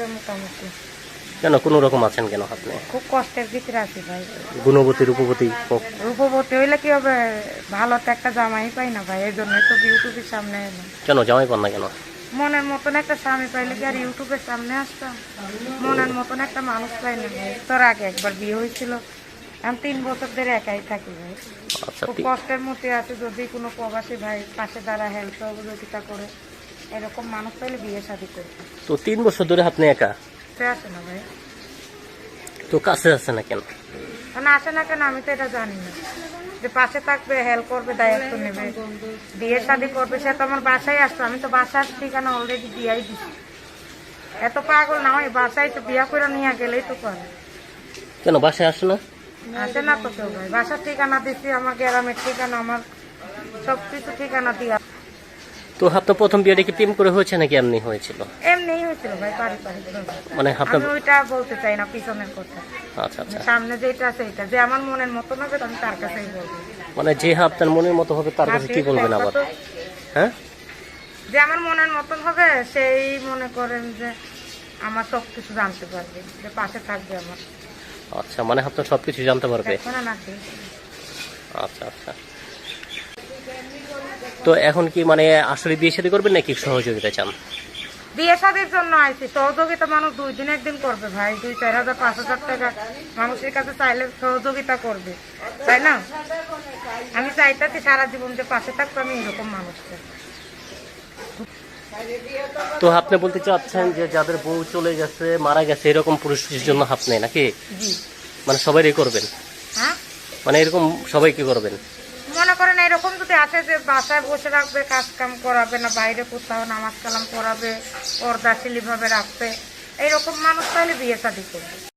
মোটামুটি। কেন কোনো রকম আছেন কেন আপনি? খুব কষ্টের ভিতরে আছি ভাই। গুণবতী রূপবতী রূপবতী হইলে কি হবে? ভালো তো একটা জামাই পাই না ভাই এই জন্যই তো ইউটিউবের সামনে এলাম। কেন জামাই পান না কেন? মনের মতন একটা স্বামী পাইলে কি আর ইউটিউবের সামনে আসতাম? মনের মতন একটা মানুষ পাই না ভাই। তোর আগে একবার বিয়ে হয়েছিল। আমি তিন বছর ধরে একাই থাকি ভাই। আচ্ছা খুব কষ্টের মধ্যে আছে যদি কোনো প্রবাসী ভাই পাশে দ্বারা হেল্প সহযোগিতা করে। এরকম মানুষ পাইলে বিয়ে শাদি করবে তো তিন বছর ধরে আপনি একা? আসে না ভাই। তো কাছে আছে না কেন? মানে আসে না কেন আমি তো এটা জানি না। যে পাশে থাকবে হেল্প করবে দায়িত্ব নেবে। বিয়ে শাদি করবে সে তো আমার বাসায় আসতো। আমি তো বাসার ঠিকানা অলরেডি দিয়াই দিছি। এত পাগল না ওই বাসায় তো বিয়া করে নিয়ে গেলেই তো করে কেন বাসায় আসে না? আসে না তো কেউ ভাই। বাসার ঠিকানা দিচ্ছি আমার গ্রামের ঠিকানা আমার সব কিছু ঠিকানা দিয়া। তো আপনার প্রথম বিয়েটা কি প্রেম করে হয়েছে নাকি এমনি হয়েছিল? এমনি হয়েছিল ভাই পারিবারিক। মানে আপনার আমি ওইটা বলতে চাই না পিছনের কথা। আচ্ছা আচ্ছা। সামনে যেটা আছে এটা যে আমার মনের মতন হবে আমি তার কাছেই বলব। মানে যে আপনার মনের মতো হবে তার কাছে কি বলবেন আবার? হ্যাঁ? যে আমার মনের মতন হবে সেই মনে করেন যে আমার সব কিছু জানতে পারবে যে পাশে থাকবে আমার। আচ্ছা মানে আপনার সবকিছু জানতে পারবে। আচ্ছা আচ্ছা। তো এখন কি মানে আসলে বিয়ে শাদী করবেন নাকি সহযোগিতা চান? বিয়ে শাদীর জন্য আইছি। সহযোগিতা মানুষ দুই দিন একদিন করবে ভাই। দুই চার হাজার পাঁচ হাজার টাকা মানুষের কাছে চাইলে সহযোগিতা করবে। তাই না? আমি চাইতাছি সারা জীবন যে পাশে থাকব আমি এরকম মানুষকে। তো আপনি বলতে চাচ্ছেন যে যাদের বউ চলে গেছে মারা গেছে এরকম পুরুষের জন্য আপনি নাকি? মানে সবাইই করবেন? হ্যাঁ? মানে এরকম সবাইকে করবেন? মনে করেন এরকম যদি আসে যে বাসায় বসে রাখবে কাজ কাম করাবে না, বাইরে কোথাও নামাজ কালাম করাবে পর্দাশীলি ভাবে রাখবে, এইরকম মানুষ তাহলে বিয়ে শাদি করবে।